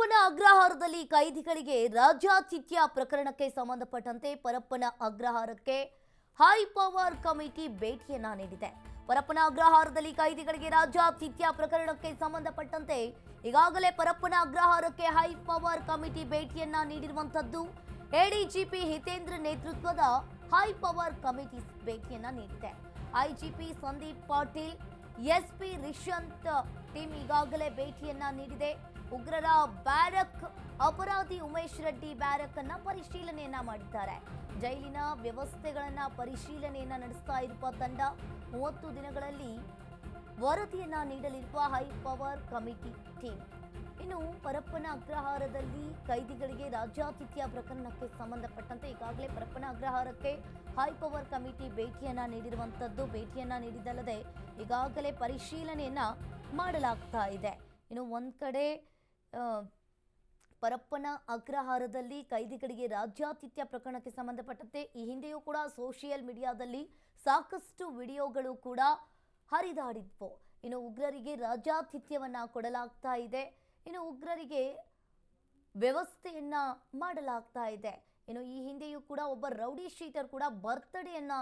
ಪರಪ್ಪನ ಅಗ್ರಹಾರದಲ್ಲಿ ಕೈದಿಗಳಿಗೆ ರಾಜ್ಯಾತಿಥ್ಯ ಪ್ರಕರಣಕ್ಕೆ ಸಂಬಂಧಪಟ್ಟಂತೆ ಪರಪ್ಪನ ಅಗ್ರಹಾರಕ್ಕೆ ಹೈ ಪವರ್ ಕಮಿಟಿ ಭೇಟಿಯನ್ನ ನೀಡಿದೆ. ಪರಪ್ಪನ ಅಗ್ರಹಾರದಲ್ಲಿ ಕೈದಿಗಳಿಗೆ ರಾಜ್ಯಾತಿಥ್ಯ ಪ್ರಕರಣಕ್ಕೆ ಸಂಬಂಧಪಟ್ಟಂತೆ ಈಗಾಗಲೇ ಪರಪ್ಪನ ಅಗ್ರಹಾರಕ್ಕೆ ಹೈ ಪವರ್ ಕಮಿಟಿ ಭೇಟಿಯನ್ನ ನೀಡಿರುವಂತದ್ದು ಎಡಿಜಿಪಿ ಹಿತೇಂದ್ರ ನೇತೃತ್ವದ ಹೈ ಪವರ್ ಕಮಿಟಿ ಭೇಟಿಯನ್ನ ನೀಡಿದೆ. IGP Sandeep Patil SP Rishanth team ಈಗಾಗಲೇ ಭೇಟಿಯನ್ನ ನೀಡಿದೆ. ಉಗ್ರರ ಬ್ಯಾರಕ್, ಅಪರಾಧಿ ಉಮೇಶ್ ರೆಡ್ಡಿ ಬ್ಯಾರಕ್ ಅನ್ನ ಪರಿಶೀಲನೆಯನ್ನ ಮಾಡಿದ್ದಾರೆ. ಜೈಲಿನ ವ್ಯವಸ್ಥೆಗಳನ್ನ ಪರಿಶೀಲನೆಯನ್ನ ನಡೆಸ್ತಾ ಇರುವ ತಂಡ ಮೂವತ್ತು ದಿನಗಳಲ್ಲಿ ವರದಿಯನ್ನ ನೀಡಲಿರುವ ಹೈ ಪವರ್ ಕಮಿಟಿ ಟೀಮ್. ಇನ್ನು ಪರಪ್ಪನ ಅಗ್ರಹಾರದಲ್ಲಿ ಕೈದಿಗಳಿಗೆ ರಾಜ್ಯಾತಿಥ್ಯ ಪ್ರಕರಣಕ್ಕೆ ಸಂಬಂಧಪಟ್ಟಂತೆ ಈಗಾಗಲೇ ಪರಪ್ಪನ ಅಗ್ರಹಾರಕ್ಕೆ ಹೈ ಪವರ್ ಕಮಿಟಿ ಭೇಟಿಯನ್ನ ನೀಡಿರುವಂತದ್ದು ಭೇಟಿಯನ್ನ ನೀಡಿದಲ್ಲದೆ ಈಗಾಗಲೇ ಪರಿಶೀಲನೆಯನ್ನ ಮಾಡಲಾಗ್ತಾ ಇದೆ. ಇನ್ನು ಒಂದ್ ಕಡೆ ಪರಪ್ಪನ ಅಗ್ರಹಾರದಲ್ಲಿ ಕೈದಿಗಳಿಗೆ ರಾಜ್ಯಾತಿಥ್ಯ ಪ್ರಕರಣಕ್ಕೆ ಸಂಬಂಧಪಟ್ಟಂತೆ ಈ ಹಿಂದೆಯೂ ಕೂಡ ಸೋಷಿಯಲ್ ಮೀಡಿಯಾದಲ್ಲಿ ಸಾಕಷ್ಟು ವಿಡಿಯೋಗಳು ಕೂಡ ಹರಿದಾಡಿದ್ವು. ಇನ್ನು ಉಗ್ರರಿಗೆ ರಾಜ್ಯಾತಿಥ್ಯವನ್ನು ಕೊಡಲಾಗ್ತಾ ಇದೆ. ಇನ್ನು ಉಗ್ರರಿಗೆ ವ್ಯವಸ್ಥೆಯನ್ನ ಮಾಡಲಾಗ್ತಾ ಇದೆ. ಇನ್ನು ಈ ಹಿಂದೆಯೂ ಕೂಡ ಒಬ್ಬ ರೌಡಿ ಶೀಟರ್ ಕೂಡ ಬರ್ತ್ಡೇಯನ್ನ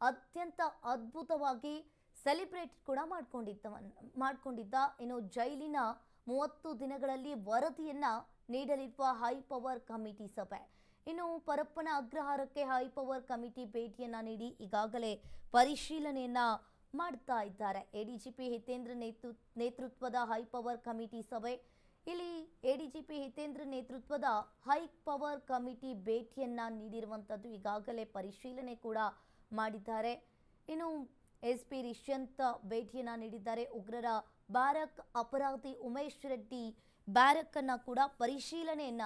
ಅತ್ಯಂತ ಅದ್ಭುತವಾಗಿ ಸೆಲೆಬ್ರೇಟ್ ಕೂಡ ಮಾಡ್ಕೊಂಡಿದ್ದ ಮಾಡ್ಕೊಂಡಿದ್ದ. ಇನ್ನು ಜೈಲಿನ ಮೂವತ್ತು ದಿನಗಳಲ್ಲಿ ವರದಿಯನ್ನ ನೀಡಲಿರುವ ಹೈ ಪವರ್ ಕಮಿಟಿ ಸಭೆ. ಇನ್ನು ಪರಪ್ಪನ ಅಗ್ರಹಾರಕ್ಕೆ ಹೈ ಪವರ್ ಕಮಿಟಿ ಭೇಟಿಯನ್ನ ನೀಡಿ ಈಗಾಗಲೇ ಪರಿಶೀಲನೆಯನ್ನ ಮಾಡ್ತಾ ಇದ್ದಾರೆ. ಎಡಿಜಿಪಿ ಹಿತೇಂದ್ರ ನೇತೃ, ನೇತೃತ್ವದ ಹೈ ಪವರ್ ಕಮಿಟಿ ಸಭೆ. ಇಲ್ಲಿ ಎಡಿಜಿಪಿ ಹಿತೇಂದ್ರ ನೇತೃತ್ವದ ಹೈ ಪವರ್ ಕಮಿಟಿ ಭೇಟಿಯನ್ನ ನೀಡಿರುವಂಥದ್ದು ಈಗಾಗಲೇ ಪರಿಶೀಲನೆ ಕೂಡ ಮಾಡಿದ್ದಾರೆ. ಇನ್ನು ಎಸ್ ಪಿ ರಿಷ್ಯಂತ್ ಭೇಟಿಯನ್ನು ನೀಡಿದ್ದಾರೆ. ಉಗ್ರರ ಬ್ಯಾರಕ್ ಅಪರಾಧಿ ಉಮೇಶ್ ರೆಡ್ಡಿ ಬ್ಯಾರಕ್ ಅನ್ನ ಕೂಡ ಪರಿಶೀಲನೆಯನ್ನ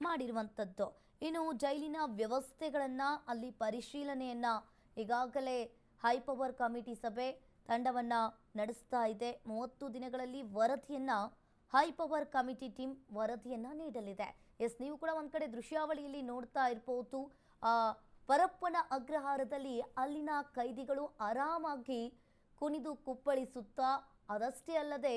ಮಾಡಿರುವಂಥದ್ದು ಇನ್ನು ಜೈಲಿನ ವ್ಯವಸ್ಥೆಗಳನ್ನ ಅಲ್ಲಿ ಪರಿಶೀಲನೆಯನ್ನ ಈಗಾಗಲೇ ಹೈ ಪವರ್ ಕಮಿಟಿ ಸಭೆ ತಂಡವನ್ನು ನಡೆಸ್ತಾ ಇದೆ. ಮೂವತ್ತು ದಿನಗಳಲ್ಲಿ ವರದಿಯನ್ನ ಹೈ ಪವರ್ ಕಮಿಟಿ ಟೀಮ್ ವರದಿಯನ್ನ ನೀಡಲಿದೆ. ಎಸ್, ನೀವು ಕೂಡ ಒಂದು ಕಡೆ ದೃಶ್ಯಾವಳಿಯಲ್ಲಿ ನೋಡ್ತಾ ಇರ್ಬೋದು. ಪರಪ್ಪನ ಅಗ್ರಹಾರದಲ್ಲಿ ಅಲ್ಲಿನ ಕೈದಿಗಳು ಆರಾಮಾಗಿ ಕುಣಿದು ಕುಪ್ಪಳಿಸುತ್ತಾ ಅದಷ್ಟೇ ಅಲ್ಲದೆ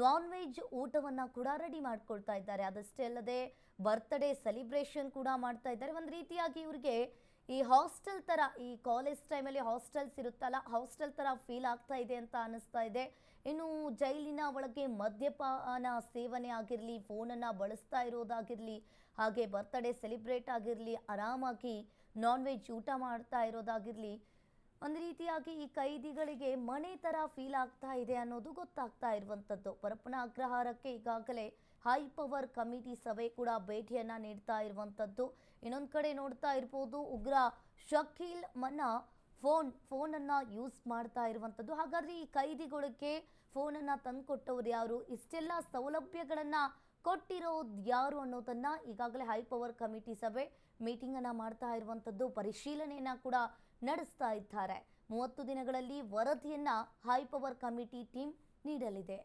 ನಾನ್ ವೆಜ್ ಊಟವನ್ನ ಕೂಡ ರೆಡಿ ಮಾಡ್ಕೊಳ್ತಾ ಇದ್ದಾರೆ. ಅದಷ್ಟೇ ಅಲ್ಲದೆ ಬರ್ತ್ಡೇ ಸೆಲಿಬ್ರೇಷನ್ ಕೂಡ ಮಾಡ್ತಾ ಇದ್ದಾರೆ. ಒಂದು ರೀತಿಯಾಗಿ ಇವ್ರಿಗೆ ಈ ಹಾಸ್ಟೆಲ್ ತರ, ಈ ಕಾಲೇಜ್ ಟೈಮಲ್ಲಿ ಹಾಸ್ಟೆಲ್ಸ್ ಇರುತ್ತಲ್ಲ ಹಾಸ್ಟೆಲ್ ತರ ಫೀಲ್ ಆಗ್ತಾ ಇದೆ ಅಂತ ಅನಿಸ್ತಾ ಇದೆ. ಇನ್ನು ಜೈಲಿನ ಒಳಗೆ ಮದ್ಯಪಾನ ಸೇವನೆ ಆಗಿರಲಿ ಫೋನನ್ನು ಬಳಸ್ತಾ ಇರೋದಾಗಿರಲಿ, ಹಾಗೆ ಬರ್ತ್ಡೇ ಸೆಲಿಬ್ರೇಟ್ ಆಗಿರಲಿ, ಆರಾಮಾಗಿ ನಾನ್ ವೆಜ್ ಊಟ ಮಾಡ್ತಾ ಇರೋದಾಗಿರಲಿ ಒಂದು ರೀತಿಯಾಗಿ ಈ ಕೈದಿಗಳಿಗೆ ಮನೆ ಥರ ಫೀಲ್ ಆಗ್ತಾ ಇದೆ ಅನ್ನೋದು ಗೊತ್ತಾಗ್ತಾ ಇರುವಂಥದ್ದು. ಪರಪ್ಪನ ಅಗ್ರಹಾರಕ್ಕೆ ಈಗಾಗಲೇ ಹೈ ಪವರ್ ಕಮಿಟಿ ಸಭೆ ಕೂಡ ಭೇಟಿಯನ್ನು ನೀಡ್ತಾ ಇರುವಂಥದ್ದು. ಇನ್ನೊಂದು ಕಡೆ ನೋಡ್ತಾ ಇರ್ಬೋದು, ಉಗ್ರ ಶಕೀಲ್ ಮನ್ನ ಫೋನ್ ಫೋನನ್ನು ಯೂಸ್ ಮಾಡ್ತಾ ಇರುವಂಥದ್ದು. ಹಾಗಾದ್ರೆ ಈ ಕೈದಿಗಳಿಗೆ ಫೋನನ್ನು ತಂದುಕೊಟ್ಟವ್ರು ಯಾರು? ಇಷ್ಟೆಲ್ಲ ಸೌಲಭ್ಯಗಳನ್ನು ಕೊಟ್ಟಿರೋದು ಯಾರು ಅನ್ನೋದನ್ನ ಈಗಾಗಲೇ ಹೈ ಪವರ್ ಕಮಿಟಿ ಸಭೆ ಮೀಟಿಂಗನ್ನು ಮಾಡ್ತಾ ಇರುವಂಥದ್ದು ಪರಿಶೀಲನೆಯನ್ನ ಕೂಡ ನಡೆಸ್ತಾ ಇದ್ದಾರೆ. ಮೂವತ್ತು ದಿನಗಳಲ್ಲಿ ವರದಿಯನ್ನು ಹೈ ಪವರ್ ಕಮಿಟಿ ಟೀಮ್ ನೀಡಲಿದೆ.